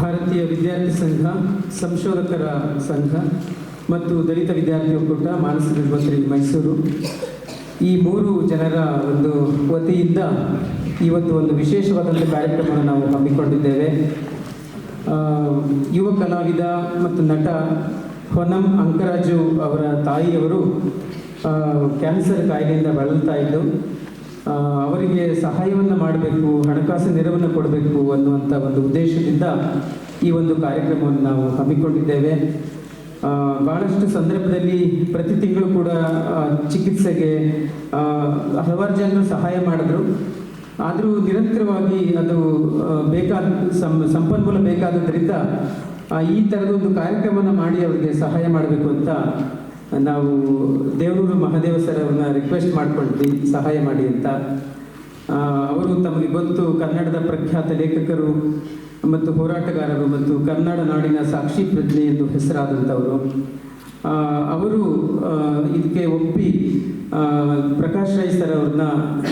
ಭಾರತೀಯ ವಿದ್ಯಾರ್ಥಿ ಸಂಘ, ಸಂಶೋಧಕರ ಸಂಘ ಮತ್ತು ದಲಿತ ವಿದ್ಯಾರ್ಥಿ ಒಕ್ಕೂಟ ಮಾನಸ ನಿರ್ಭತ್ರಿ ಮೈಸೂರು. ಈ ಮೂರು ಜನರ ಒಂದು ವತಿಯಿಂದ ಇವತ್ತು ಒಂದು ವಿಶೇಷವಾದಂಥ ಕಾರ್ಯಕ್ರಮವನ್ನು ನಾವು ಹಮ್ಮಿಕೊಂಡಿದ್ದೇವೆ. ಯುವ ಕಲಾವಿದ ಮತ್ತು ನಟ ಹೊನಂ ಅಂಕರಾಜು ಅವರ ತಾಯಿಯವರು ಕ್ಯಾನ್ಸರ್ ಕಾಯಿಲೆಯಿಂದ ಬಳಲ್ತಾ ಇದ್ದು ಅವರಿಗೆ ಸಹಾಯವನ್ನು ಮಾಡಬೇಕು, ಹಣಕಾಸು ನೆರವನ್ನು ಕೊಡಬೇಕು ಅನ್ನುವಂಥ ಒಂದು ಉದ್ದೇಶದಿಂದ ಈ ಒಂದು ಕಾರ್ಯಕ್ರಮವನ್ನು ನಾವು ಹಮ್ಮಿಕೊಂಡಿದ್ದೇವೆ. ಭಾಳಷ್ಟು ಸಂದರ್ಭದಲ್ಲಿ ಪ್ರತಿ ತಿಂಗಳು ಕೂಡ ಚಿಕಿತ್ಸೆಗೆ ಹಲವಾರು ಜನರು ಸಹಾಯ ಮಾಡಿದ್ರು. ಆದರೂ ನಿರಂತರವಾಗಿ ಅದು ಬೇಕಾದ ಸಂಪನ್ಮೂಲ ಬೇಕಾದದ್ರಿಂದ ಈ ಥರದ ಒಂದು ಕಾರ್ಯಕ್ರಮವನ್ನು ಮಾಡಿ ಅವರಿಗೆ ಸಹಾಯ ಮಾಡಬೇಕು ಅಂತ ನಾವು ದೇವರೂರು ಮಹಾದೇವ ಸರ್ ಅವ್ರನ್ನ ರಿಕ್ವೆಸ್ಟ್ ಮಾಡ್ಕೊಳ್ತೀವಿ ಸಹಾಯ ಮಾಡಿ ಅಂತ. ಅವರು ತಮಗೆ ಗೊತ್ತು ಕನ್ನಡದ ಪ್ರಖ್ಯಾತ ಲೇಖಕರು ಮತ್ತು ಹೋರಾಟಗಾರರು ಮತ್ತು ಕನ್ನಡ ನಾಡಿನ ಸಾಕ್ಷಿ ಪ್ರಜ್ಞೆ ಎಂದು ಹೆಸರಾದಂಥವರು. ಅವರು ಇದಕ್ಕೆ ಒಪ್ಪಿ ಪ್ರಕಾಶ್ ರೈ ಸರ್ ಅವ್ರನ್ನ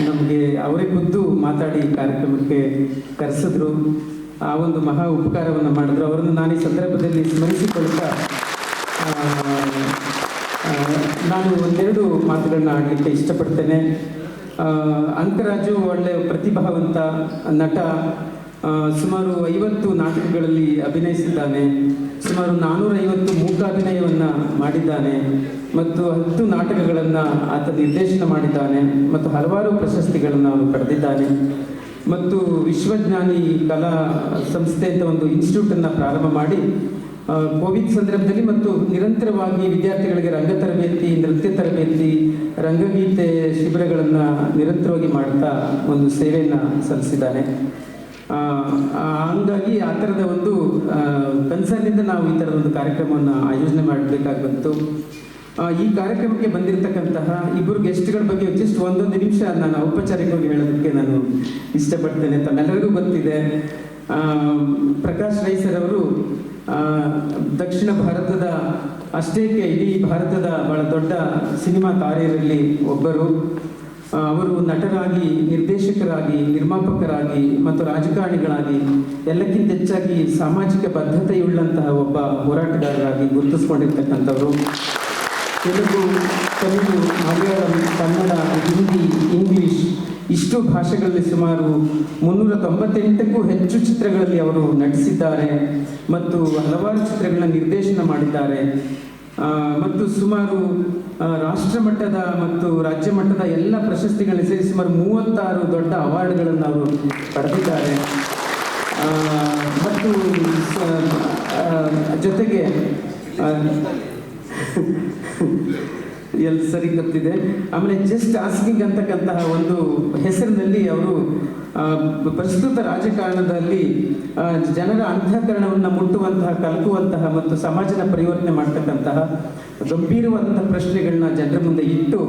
ನಮಗೆ ಅವರೇ ಖುದ್ದು ಮಾತಾಡಿ ಕಾರ್ಯಕ್ರಮಕ್ಕೆ ಕರೆಸಿದ್ರು. ಆ ಒಂದು ಮಹಾ ಉಪಕಾರವನ್ನು ಮಾಡಿದ್ರು. ಅವರನ್ನು ನಾನು ಈ ಸಂದರ್ಭದಲ್ಲಿ ಸ್ಮರಿಸಿಕೊಳ್ತಾ ನಾನು ಒಂದೆರಡು ಮಾತುಗಳನ್ನ ಆಡಲಿಕ್ಕೆ ಇಷ್ಟಪಡ್ತೇನೆ. ಅಂಕರಾಜು ಒಳ್ಳೆಯ ಪ್ರತಿಭಾವಂತ ನಟ ಸುಮಾರು ಐವತ್ತು ನಾಟಕಗಳಲ್ಲಿ ಅಭಿನಯಿಸಿದ್ದಾನೆ. ಸುಮಾರು ನಾನ್ನೂರೈವತ್ತು ಮೂಕಾಭಿನಯವನ್ನು ಮಾಡಿದ್ದಾನೆ ಮತ್ತು ಹತ್ತು ನಾಟಕಗಳನ್ನು ಆತ ನಿರ್ದೇಶನ ಮಾಡಿದ್ದಾನೆ ಮತ್ತು ಹಲವಾರು ಪ್ರಶಸ್ತಿಗಳನ್ನು ಅವನು ಪಡೆದಿದ್ದಾನೆ. ಮತ್ತು ವಿಶ್ವಜ್ಞಾನಿ ಕಲಾ ಸಂಸ್ಥೆ ಅಂತ ಒಂದು ಇನ್ಸ್ಟಿಟ್ಯೂಟನ್ನು ಪ್ರಾರಂಭ ಮಾಡಿ ಕೋವಿಡ್ ಸಂದರ್ಭದಲ್ಲಿ ಮತ್ತು ನಿರಂತರವಾಗಿ ವಿದ್ಯಾರ್ಥಿಗಳಿಗೆ ರಂಗ ತರಬೇತಿ ನೃತ್ಯ ತರಬೇತಿ, ರಂಗಗೀತೆ ಶಿಬಿರಗಳನ್ನು ನಿರಂತರವಾಗಿ ಮಾಡ್ತಾ ಒಂದು ಸೇವೆಯನ್ನು ಸಲ್ಲಿಸಿದ್ದಾನೆ. ಹಂಗಾಗಿ ಆ ಥರದ ಒಂದು ಕನ್ಸರ್ನಿಂದ ನಾವು ಈ ಥರದ ಒಂದು ಕಾರ್ಯಕ್ರಮವನ್ನು ಆಯೋಜನೆ ಮಾಡಬೇಕಾಗಿತ್ತು ಈ ಕಾರ್ಯಕ್ರಮಕ್ಕೆ ಬಂದಿರತಕ್ಕಂತಹ ಇಬ್ಬರು ಗೆಸ್ಟ್ಗಳ ಬಗ್ಗೆ ಜಸ್ಟ್ ಒಂದೊಂದು ನಿಮಿಷ ನಾನು ಔಪಚಾರಿಕವಾಗಿ ಹೇಳೋದಕ್ಕೆ ನಾನು ಇಷ್ಟಪಡ್ತೇನೆ. ತಮ್ಮೆಲ್ಲರಿಗೂ ಗೊತ್ತಿದೆ. ಪ್ರಕಾಶ್ ರೈ ಸರ್ ಅವರು ದಕ್ಷಿಣ ಭಾರತದ ಅಷ್ಟೇಕೆ ಇಡೀ ಭಾರತದ ಬಹಳ ದೊಡ್ಡ ಸಿನಿಮಾ ತಾರೆಯರಲ್ಲಿ ಒಬ್ಬರು. ಅವರು ನಟರಾಗಿ, ನಿರ್ದೇಶಕರಾಗಿ, ನಿರ್ಮಾಪಕರಾಗಿ ಮತ್ತು ರಾಜಕಾರಣಿಗಳಾಗಿ ಎಲ್ಲಕ್ಕಿಂತ ಹೆಚ್ಚಾಗಿ ಸಾಮಾಜಿಕ ಬದ್ಧತೆಯುಳ್ಳಂತಹ ಒಬ್ಬ ಹೋರಾಟಗಾರರಾಗಿ ಗುರುತಿಸ್ಕೊಂಡಿರ್ತಕ್ಕಂಥವ್ರು. ತೆಲುಗು, ತಮಿಳು, ಮಲಯಾಳಂ, ಕನ್ನಡ ಇಷ್ಟು ಭಾಷೆಗಳಲ್ಲಿ ಸುಮಾರು ಮುನ್ನೂರ ತೊಂಬತ್ತೆಂಟಕ್ಕೂ ಹೆಚ್ಚು ಚಿತ್ರಗಳಲ್ಲಿ ಅವರು ನಟಿಸಿದ್ದಾರೆ ಮತ್ತು ಹಲವಾರು ಚಿತ್ರಗಳನ್ನ ನಿರ್ದೇಶನ ಮಾಡಿದ್ದಾರೆ. ಮತ್ತು ಸುಮಾರು ರಾಷ್ಟ್ರ ಮಟ್ಟದ ಮತ್ತು ರಾಜ್ಯ ಮಟ್ಟದ ಎಲ್ಲ ಪ್ರಶಸ್ತಿಗಳನ್ನ ಸೇರಿ ಸುಮಾರು ಮೂವತ್ತಾರು ದೊಡ್ಡ ಅವಾರ್ಡ್ಗಳನ್ನು ಅವರು ಪಡೆದಿದ್ದಾರೆ. ಮತ್ತು ಜೊತೆಗೆ ಎಲ್ಲಿ ಸರಿ ಗೊತ್ತಿದೆ. ಆಮೇಲೆ ಜಸ್ಟ್ ಆಸ್ಕಿಂಗ್ ಅಂತಕ್ಕಂತಹ ಒಂದು ಹೆಸರಿನಲ್ಲಿ ಅವರು ಪ್ರಸ್ತುತ ರಾಜಕಾರಣದಲ್ಲಿ ಜನರ ಅಂತಃಕರಣವನ್ನು ಮುಟ್ಟುವಂತಹ, ಕಲ್ಕುವಂತಹ ಮತ್ತು ಸಮಾಜನ ಪರಿವರ್ತನೆ ಮಾಡ್ತಕ್ಕಂತಹ ಗಂಭೀರವಾದಂತಹ ಪ್ರಶ್ನೆಗಳನ್ನ ಜನರ ಮುಂದೆ ಇಟ್ಟು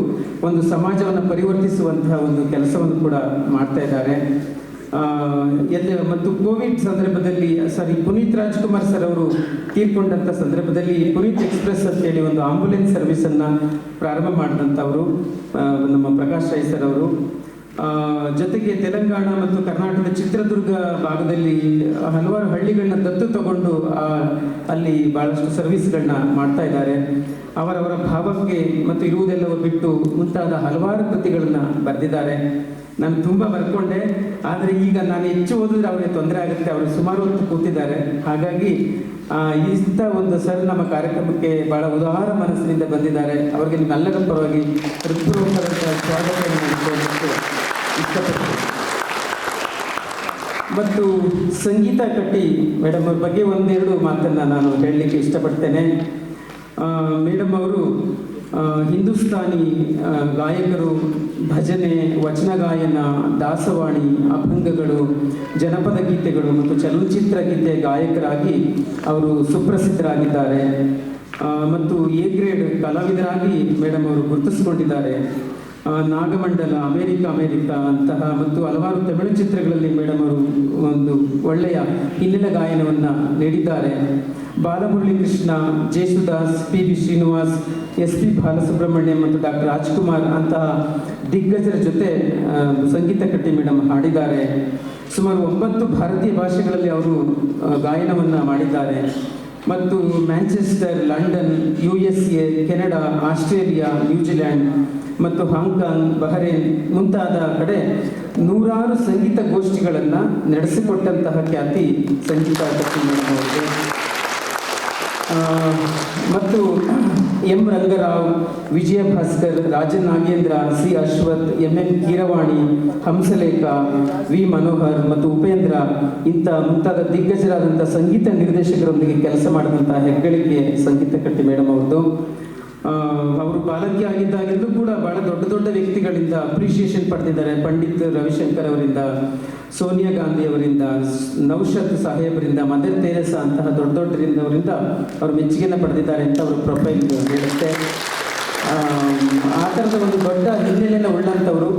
ಒಂದು ಸಮಾಜವನ್ನು ಪರಿವರ್ತಿಸುವಂತಹ ಒಂದು ಕೆಲಸವನ್ನು ಕೂಡ ಮಾಡ್ತಾ ಇದ್ದಾರೆ. ಎಲ್ಲಿ ಮತ್ತು ಕೋವಿಡ್ ಸಂದರ್ಭದಲ್ಲಿ ಸಾರಿ ಪುನೀತ್ ರಾಜ್ಕುಮಾರ್ ಸರ್ ಅವರು ತೀರ್ಕೊಂಡಂತ ಸಂದರ್ಭದಲ್ಲಿ ಪುನೀತ್ ಎಕ್ಸ್ಪ್ರೆಸ್ ಅಂತ ಹೇಳಿ ಒಂದು ಆಂಬುಲೆನ್ಸ್ ಸರ್ವಿಸ್ ಅನ್ನ ಪ್ರಾರಂಭ ಮಾಡಿದಂಥವರು ನಮ್ಮ ಪ್ರಕಾಶ್ ರೈ ಸರ್ ಅವರು. ಜೊತೆಗೆ ತೆಲಂಗಾಣ ಮತ್ತು ಕರ್ನಾಟಕದ ಚಿತ್ರದುರ್ಗ ಭಾಗದಲ್ಲಿ ಹಲವಾರು ಹಳ್ಳಿಗಳನ್ನ ದತ್ತು ತಗೊಂಡು ಅಲ್ಲಿ ಬಹಳಷ್ಟು ಸರ್ವಿಸ್ಗಳನ್ನ ಮಾಡ್ತಾ ಇದ್ದಾರೆ. ಅವರವರ ಭಾವಕ್ಕೆ ಮತ್ತು ಇರುವುದೆಲ್ಲವೂ ಬಿಟ್ಟು ಮುಂತಾದ ಹಲವಾರು ಕೃತಿಗಳನ್ನ ಬರೆದಿದ್ದಾರೆ. ನಾನು ತುಂಬ ಬರ್ಕೊಂಡೆ, ಆದರೆ ಈಗ ನಾನು ಹೆಚ್ಚು ಓದಿದ್ರೆ ಅವ್ರಿಗೆ ತೊಂದರೆ ಆಗುತ್ತೆ. ಅವರು ಸುಮಾರು ಹೊತ್ತು ಕೂತಿದ್ದಾರೆ. ಹಾಗಾಗಿ ಇಂಥ ಒಂದು ಸರ್ ನಮ್ಮ ಕಾರ್ಯಕ್ರಮಕ್ಕೆ ಭಾಳ ಉದಾರ ಮನಸ್ಸಿನಿಂದ ಬಂದಿದ್ದಾರೆ. ಅವರಿಗೆ ನಿಮ್ಮೆಲ್ಲರ ಪರವಾಗಿ ಸ್ವಾಗತವನ್ನು ಇಷ್ಟಪಡ್ತೀನಿ. ಮತ್ತು ಸಂಗೀತ ಕಟ್ಟಿ, ಮೇಡಮ್ ಅವ್ರ ಬಗ್ಗೆ ಒಂದೆರಡು ಮಾತನ್ನು ನಾನು ಹೇಳಲಿಕ್ಕೆ ಇಷ್ಟಪಡ್ತೇನೆ. ಮೇಡಮ್ ಅವರು ಹಿಂದೂಸ್ತಾನಿ ಗಾಯಕರು, ಭಜನೆ, ವಚನ ಗಾಯನ, ದಾಸವಾಣಿ, ಅಭಂಗಗಳು, ಜನಪದ ಗೀತೆಗಳು ಮತ್ತು ಚಲನಚಿತ್ರ ಗೀತೆ ಗಾಯಕರಾಗಿ ಅವರು ಸುಪ್ರಸಿದ್ಧರಾಗಿದ್ದಾರೆ. ಮತ್ತು ಎ ಗ್ರೇಡ್ ಕಲಾವಿದರಾಗಿ ಮೇಡಮ್ ಅವರು ಗುರುತಿಸಿಕೊಂಡಿದ್ದಾರೆ. ನಾಗಮಂಡಲ, ಅಮೇರಿಕ ಅಮೇರಿಕ ಅಂತಹ ಮತ್ತು ಹಲವಾರು ತಮಿಳು ಚಿತ್ರಗಳಲ್ಲಿ ಮೇಡಮ್ ಅವರು ಒಂದು ಒಳ್ಳೆಯ ಹಿನ್ನೆಲೆ ಗಾಯನವನ್ನು ನೀಡಿದ್ದಾರೆ. Balamurali Krishna Yesudas P B Srinivas, S P Balasubrahmanyam ಮತ್ತು ಡಾಕ್ಟರ್ ರಾಜ್ಕುಮಾರ್ ಅಂತಹ ದಿಗ್ಗಜರ ಜೊತೆ ಸಂಗೀತ ಕಟ್ಟಿ ಮೇಡಮ್ ಹಾಡಿದ್ದಾರೆ. ಸುಮಾರು ಒಂಬತ್ತು ಭಾರತೀಯ ಭಾಷೆಗಳಲ್ಲಿ ಅವರು ಗಾಯನವನ್ನು ಮಾಡಿದ್ದಾರೆ. ಮತ್ತು Manchester London U S A Canada Australia New Zealand ಮತ್ತು ಹಾಂಗ್ಕಾಂಗ್ ಬಹರೇನ್ ಮುಂತಾದ ಕಡೆ ನೂರಾರು ಸಂಗೀತ ಗೋಷ್ಠಿಗಳನ್ನು ನಡೆಸಿಕೊಟ್ಟಂತಹ ಖ್ಯಾತಿ ಸಂಗೀತ ಆ, ಮತ್ತು M Rangarao, Vijaya Bhaskar, Rajan Nagendra, C Ashwath, M N Keeravani, Hamsalekha, V Manohar ಮತ್ತು ಉಪೇಂದ್ರ ಇಂಥ ಮುಂತಾದ ದಿಗ್ಗಜರಾದಂಥ ಸಂಗೀತ ನಿರ್ದೇಶಕರೊಂದಿಗೆ ಕೆಲಸ ಮಾಡಿದಂಥ ಹೆಗ್ಗಳಿಕೆ ಸಂಗೀತ ಕಟ್ಟಿ ಮೇಡಮ್ ಅವ್ರದ್ದು. ಅವರು ಬಾಲಕಿ ಆಗಿದ್ದಾಗಲೂ ಕೂಡ ಬಹಳ ದೊಡ್ಡ ದೊಡ್ಡ ವ್ಯಕ್ತಿಗಳಿಂದ ಅಪ್ರಿಷಿಯೇಷನ್ ಪಡೆದಿದ್ದಾರೆ. ಪಂಡಿತ್ ರವಿಶಂಕರ್ ಅವರಿಂದ ಸೋನಿಯಾ ಗಾಂಧಿ ಅವರಿಂದ ನೌಷತ್ ಸಾಹೇಬರಿಂದ ಮದರ್ ತೇರಸ ಅಂತಹ ದೊಡ್ಡ ದೊಡ್ಡರಿಂದ ಅವರಿಂದ ಅವರು ಮೆಚ್ಚುಗೆಯನ್ನು ಪಡೆದಿದ್ದಾರೆ ಅಂತ ಅವರ ಪ್ರೊಫೈಲ್ ಹೇಳುತ್ತೆ. ಆ, ಥರದ ಒಂದು ದೊಡ್ಡ ಹಿನ್ನೆಲೆಯನ್ನು ಉಳ್ಳಂಥವರು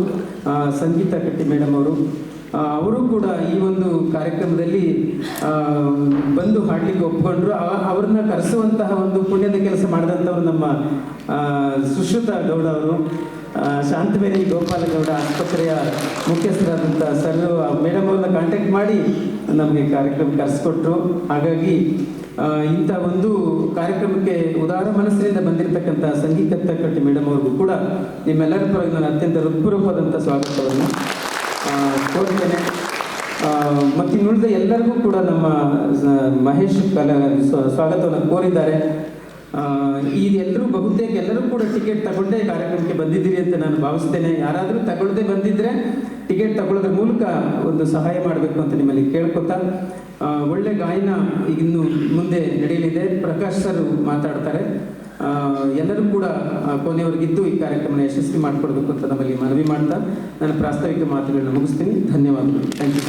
ಸಂಗೀತ ಕಟ್ಟಿ ಮೇಡಮ್ ಅವರು ಅವರು ಕೂಡ ಈ ಒಂದು ಕಾರ್ಯಕ್ರಮದಲ್ಲಿ ಬಂದು ಹಾಡ್ಲಿಕ್ಕೆ ಒಪ್ಕೊಂಡ್ರು. ಅವ- ಅವ್ರನ್ನ ಕರೆಸುವಂತಹ ಒಂದು ಪುಣ್ಯದ ಕೆಲಸ ಮಾಡಿದಂಥವ್ರು ನಮ್ಮ ಸುಶ್ರುತ ಗೌಡ ಅವರು. ಶಾಂತವೇರಿ ಗೋಪಾಲಗೌಡ ಆಸ್ಪತ್ರೆಯ ಮುಖ್ಯಸ್ಥರಾದಂಥ ಸರ್ ಮೇಡಮ್ ಅವ್ರನ್ನ ಕಾಂಟ್ಯಾಕ್ಟ್ ಮಾಡಿ ನಮಗೆ ಕಾರ್ಯಕ್ರಮ ಕರೆಸ್ಕೊಟ್ರು. ಹಾಗಾಗಿ ಇಂಥ ಒಂದು ಕಾರ್ಯಕ್ರಮಕ್ಕೆ ಉದಾರ ಮನಸ್ಸಿನಿಂದ ಬಂದಿರತಕ್ಕಂಥ ಸಂಗೀತ ಕಟ್ಟಿ ಮೇಡಮ್ ಅವ್ರಿಗೂ ಕೂಡ ನಿಮ್ಮೆಲ್ಲರ ಪರವಾಗಿ ನಾನು ಅತ್ಯಂತ ಹೃತ್ಪೂರ್ವಕವಾದಂಥ ಸ್ವಾಗತವನ್ನು. ಕೋರ್ತೇನೆ ಮತ್ತು ಇನ್ನುಳಿದ ಎಲ್ಲರಿಗೂ ಕೂಡ ನಮ್ಮ ಮಹೇಶ್ ಕಲ, ಸ್ವ- ಸ್ವಾಗತವನ್ನು ಕೋರಿದ್ದಾರೆ. ಇದೆಲ್ಲರೂ ಬಹುತೇಕ ಎಲ್ಲರೂ ಕೂಡ ಟಿಕೆಟ್ ತಗೊಂಡೇ ಕಾರ್ಯಕ್ರಮಕ್ಕೆ ಬಂದಿದ್ದೀರಿ ಅಂತ ನಾನು ಭಾವಿಸ್ತೇನೆ. ಯಾರಾದರೂ ತಗೊಳ್ಳದೆ ಬಂದಿದ್ರೆ ಟಿಕೆಟ್ ತಗೊಳ್ಳೋದ್ರ ಮೂಲಕ ಒಂದು ಸಹಾಯ ಮಾಡಬೇಕು ಅಂತ ನಿಮ್ಮಲ್ಲಿ ಕೇಳ್ಕೊತಾ ಒಳ್ಳೆ ಗಾಯನ ಇನ್ನು ಮುಂದೆ ನಡೆಯಲಿದೆ. ಪ್ರಕಾಶ್ ಸರ್ ಮಾತಾಡ್ತಾರೆ. ಎಲ್ಲರೂ ಕೂಡ ಕೊನೆಯವರೆಗಿದ್ದು ಈ ಕಾರ್ಯಕ್ರಮನ ಯಶಸ್ವಿ ಮಾಡಿಕೊಡ್ಬೇಕು ಅಂತ ನಮ್ಮಲ್ಲಿ ಮನವಿ ಮಾಡ್ತಾ ನನ್ನ ಪ್ರಾಸ್ತಾವಿಕ ಮಾತುಗಳನ್ನ ಮುಗಿಸ್ತೀನಿ. ಧನ್ಯವಾದಗಳು. Thank you